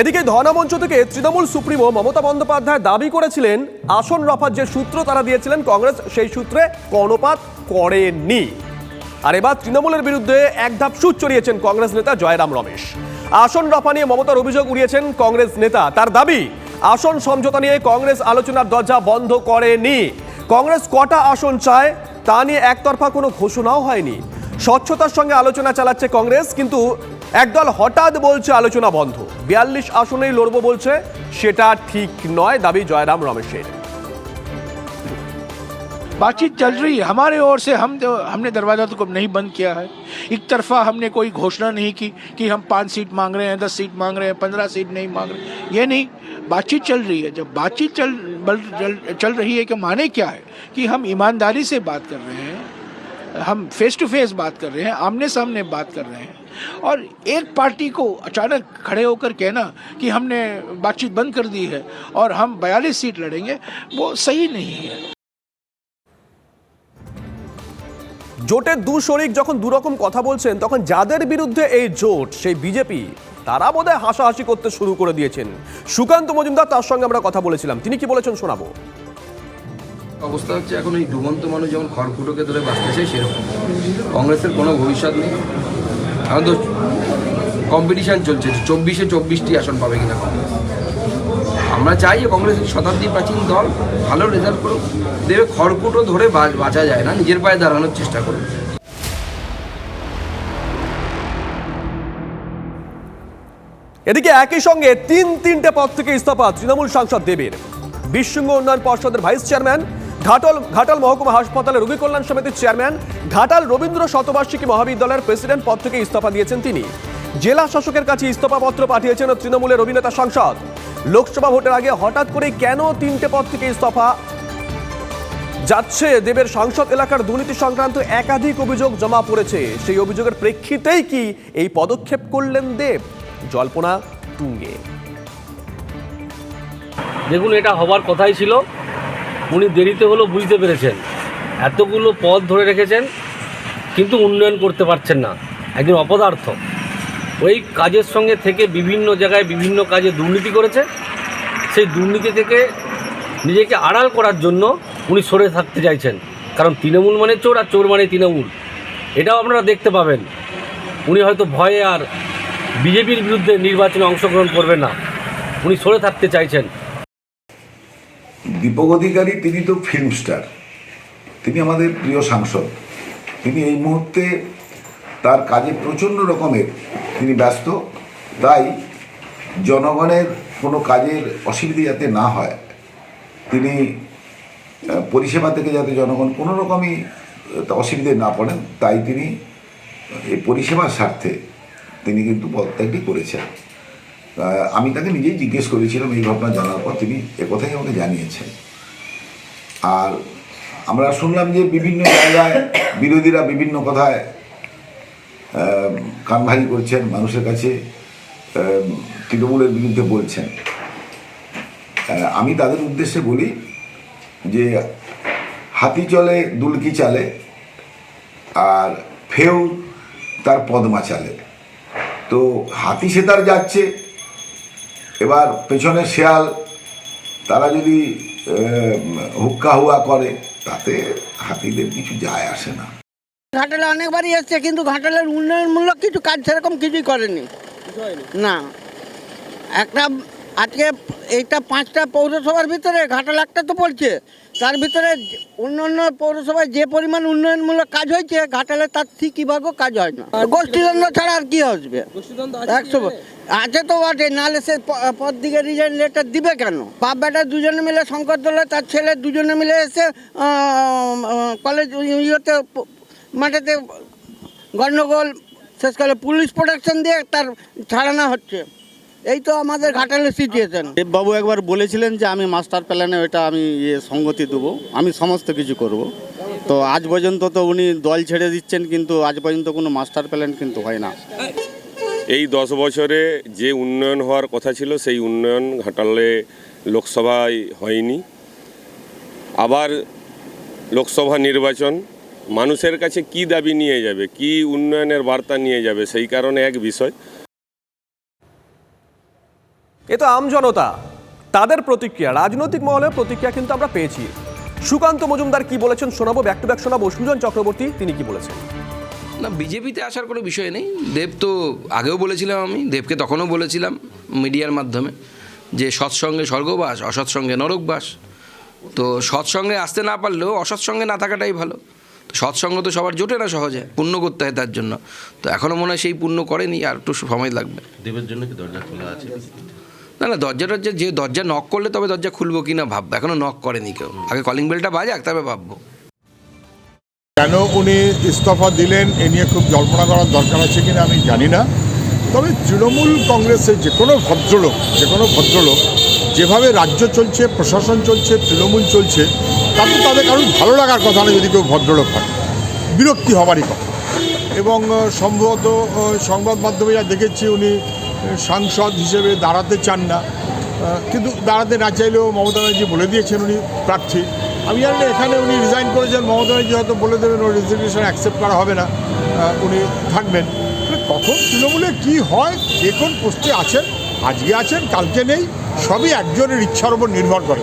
এদিকে ধনামঞ্চ থেকে তৃণমূল সুপ্রিমো মমতা বন্দ্যোপাধ্যায় দাবি করেছিলেন, আসন রফার যে সূত্র তারা দিয়েছিলেন, কংগ্রেস সেই সূত্রে কর্ণপাত করেননি আর এবার তৃণমূলের বিরুদ্ধে এক ধাপ সুচ চড়িয়েছেন কংগ্রেস নেতা জয়রাম রমেশ। আসন রফা নিয়ে মমতার অভিযোগ উড়িয়েছেন কংগ্রেস নেতা। তার দাবি, আসন সমঝোতা নিয়ে কংগ্রেস আলোচনার দরজা বন্ধ করেনি। কংগ্রেস কটা আসন চায়, তা নিয়ে একতরফা কোনো ঘোষণাও হয়নি। স্বচ্ছতার সঙ্গে আলোচনা চালাচ্ছে কংগ্রেস, কিন্তু একদল হঠাৎ বলছে আলোচনা বন্ধ বিয়াল্লিশ আসনেই লড়বো বলছে সেটা ঠিক নয় দাবি জয়রাম রমেশের बातचीत चल रही है हमारे ओर से हम तो हमने दरवाजा तो नहीं बंद किया है एक तरफा हमने कोई घोषणा नहीं की कि हम पाँच सीट मांग रहे हैं दस सीट मांग रहे हैं पंद्रह सीट नहीं मांग रहे ये नहीं बातचीत चल रही है जब बातचीत चल बल- चल, चल रही है कि माने क्या है कि हम ईमानदारी से बात कर रहे हैं हम फेस टू फेस बात कर रहे हैं आमने सामने बात कर रहे हैं और एक पार्टी को अचानक खड़े होकर कहना कि हमने बातचीत बंद कर दी है और हम बयालीस सीट लड़ेंगे वो सही नहीं है জোটের দু শরিক যখন দুরকম কথা বলছেন তখন যাদের বিরুদ্ধে এই জোট সেই বিজেপি তারা বোধহয় হাসাহাসি করতে শুরু করে দিয়েছেন সুকান্ত মজুমদার তার সঙ্গে আমরা কথা বলেছিলাম তিনি কি বলেছেন শোনাবো অবস্থা হচ্ছে এখন এই ডুবন্ত মানুষ যেমন খড়কুটোকে ধরে বাঁচতে বাঁচতেছে সেরকম। কংগ্রেসের কোনো ভবিষ্যৎ নেই। এখন তো কম্পিটিশান চলছে, চব্বিশে চব্বিশটি আসন পাবে কিনা আমরা চাই যে কংগ্রেস শতাব্দী প্রাচীন দল, ভালো রেজাল্ট করুক, দেবে খড়কুটো ধরে বাঁচা যায় না, নিজের পায়ে দাঁড়ানোর চেষ্টা করুক। এদিকে একই সঙ্গে তিন তিনটে পদ থেকে ইস্তফা তৃণমূল সাংসদ দেবের। বিশ্বঙ্গ উন্নয়ন পর্ষদের ভাইস চেয়ারম্যান ঘাটল, ঘাটাল মহকুমা হাসপাতালে রোগী কল্যাণ সমিতির চেয়ারম্যান ঘাটাল রবীন্দ্র শতবার্ষিকী মহাবিদ্যালয়ের প্রেসিডেন্ট পদ থেকে ইস্তফা দিয়েছেন তিনি। জেলা শাসকের কাছে ইস্তফাপত্র পাঠিয়েছেন তৃণমূলের অভিনেতা সাংসদ। লোকসভা ভোটের আগে হঠাৎ করে কেন তিনটে পদ থেকে ইস্তফা যাচ্ছে দেবের সংসদ এলাকার দুর্নীতি সংক্রান্ত একাধিক অভিযোগ জমা পড়েছে। সেই অভিযোগের প্রেক্ষিতেই কি এই পদক্ষেপ করলেন দেব? জল্পনা তুঙ্গে। দেখুন, এটা হবার কথাই ছিল। উনি দেরিতে হলেও বুঝতে পেরেছেন। এতগুলো পদ ধরে রেখেছেন, কিন্তু উন্নয়ন করতে পারছেন না। একজন অপদার্থ। ওই কাজের সঙ্গে থেকে বিভিন্ন জায়গায় বিভিন্ন কাজে দুর্নীতি করেছে। সেই দুর্নীতি থেকে নিজেকে আড়াল করার জন্য উনি সরে থাকতে চাইছেন। কারণ তৃণমূল মানে চোর আর চোর মানে তৃণমূল। এটাও আপনারা দেখতে পাবেন। উনি হয়তো ভয়ে আর বিজেপির বিরুদ্ধে নির্বাচনে অংশগ্রহণ করবেন না। উনি সরে থাকতে চাইছেন। দীপক অধিকারী, তিনি তো ফিল্ম স্টার তিনি আমাদের প্রিয় সাংসদ। তিনি এই মুহূর্তে তার কাজে প্রচণ্ড রকমের তিনি ব্যস্ত। তাই জনগণের কোনো কাজের অসুবিধে যাতে না হয়, তিনি পরিষেবা থেকে যাতে জনগণ কোনো রকমই অসুবিধে না পড়েন, তাই তিনি এই পরিষেবার স্বার্থে তিনি কিন্তু পদত্যাগটি করেছেন। আমি তাকে নিজেই জিজ্ঞেস করেছিলাম এই ঘটনা জানার পর তিনি একথাই আমাকে জানিয়েছেন। আর আমরা শুনলাম যে বিভিন্ন জায়গায় বিরোধীরা বিভিন্ন কথায় কানভারি করছেন, মানুষের কাছে তৃণমূলের বিরুদ্ধে বলছেন। আমি তাদের উদ্দেশ্যে বলি যে হাতি চলে, দুলকি চালে, আর ফেউ তার পদমা চালে। তো হাতি সে তার যাচ্ছে এবার পেছনে শেয়াল, তারা যদি হুক্কা হুয়া করে, তাতে হাতিদের কিছু যায় আসে না। ঘাটালে অনেকবারই এসছে, কিন্তু ঘাটালের উন্নয়নমূলক কিছু কাজ সেরকম কিছুই করেনি। না। একটা, আজকে এইটা পাঁচটা পৌরসভার ভিতরে ঘাটাল একটা তো পড়ছে। তার ভিতরে অন্য অন্য পৌরসভায় যে পরিমাণ উন্নয়নমূলক কাজ হয়েছে ঘাটালে তার ঠিকই ভাগও কাজ হয় না। গোষ্ঠীদ্বন্দ্ব ছাড়া আর কি আসবে? একশো আছে তো বটে নাহলে সে প- পদ দিকে রিজাইন লেটার দিবে কেন? বাপ বেটা দুজনে মিলে শঙ্কর দোলে তার ছেলে দুজনে মিলে এসে কলেজ ইয়েতে মাঠেতে গণ্ডগোল শেষকালে পুলিশ প্রোটেকশন দিয়ে তার ছাড়ানো হচ্ছে। এই তো আমাদের ঘাটালের সিচুয়েশন বাবু একবার বলেছিলেন যে আমি মাস্টার প্ল্যানে ওইটা আমি ইয়ে সঙ্গতি দেবো। আমি সমস্ত কিছু করব। তো আজ পর্যন্ত তো উনি দল ছেড়ে দিচ্ছেন কিন্তু আজ পর্যন্ত কোনো মাস্টার প্ল্যান কিন্তু হয় না। এই দশ বছরে যে উন্নয়ন হওয়ার কথা ছিল সেই উন্নয়ন ঘাটালে লোকসভায় হয়নি। আবার লোকসভা নির্বাচন মানুষের কাছে কি দাবি নিয়ে যাবে কি উন্নয়নের বার্তা নিয়ে যাবে সেই কারণে এক বিষয়। এ তো আমজনতা তাদের প্রতিক্রিয়া রাজনৈতিক মহলের প্রতিক্রিয়া কিন্তু আমরা পেয়েছি। সুকান্ত মজুমদার কি বলেছেন শোনাবো ব্যাক টু ব্যাক শোনাবো। সুজন চক্রবর্তী তিনি কি বলেছেন? না বিজেপিতে আসার কোনো বিষয় নেই। দেব তো আগেও বলেছিলাম আমি দেবকে তখনও বলেছিলাম মিডিয়ার মাধ্যমে যে সৎসঙ্গে স্বর্গবাস অসৎসঙ্গে নরকবাস। তো সৎসঙ্গে আসতে না পারলেও অসৎসঙ্গে না থাকাটাই ভালো। তো সৎসঙ্গ তো সবার জোটে না সহজে পুণ্য করতে হয় তার জন্য। তো এখনও মনে হয় সেই পুণ্য করেনি আর একটু সময় লাগবে। দেবের জন্য কি দরজা খোলা আছে? না না, দরজা টরজা যে দরজা নক করলে তবে দরজা খুলবো কি না ভাববো। এখনও নক করেনি কেউ। আগে কলিং বেলটা বাজাক তবে ভাববো। কেন উনি ইস্তফা দিলেন, এ নিয়ে খুব জল্পনা করার দরকার আছে কিনা আমি জানি না। তবে তৃণমূল কংগ্রেসের যে কোনো ভদ্রলোক, যে কোনো ভদ্রলোক, যেভাবে রাজ্য চলছে, প্রশাসন চলছে, তৃণমূল চলছে, তাতে তাদের কারণ ভালো লাগার কথা না যদি কেউ ভদ্রলোক হয়। বিরক্তি হবারই কথা। এবং সম্ভবত সংবাদ মাধ্যমে যা দেখেছি উনি সাংসদ হিসেবে দাঁড়াতে চান না। কিন্তু দাঁড়াতে না চাইলেও মমতা ব্যানার্জি বলে দিয়েছেন উনি, প্রার্থী। আমি জানি না, এখানে উনি রিজাইন করেছেন, মমতা ব্যানার্জি হয়তো বলে দেবেন, ওর রেজিগনেশন অ্যাকসেপ্ট করা হবে না। উনি থাকবেন। কখন তৃণমূলে কি হয়, কে কোন পোস্টে আছেন, আজকে আছেন, কালকে নেই, সবই একজনের ইচ্ছার উপর নির্ভর করে।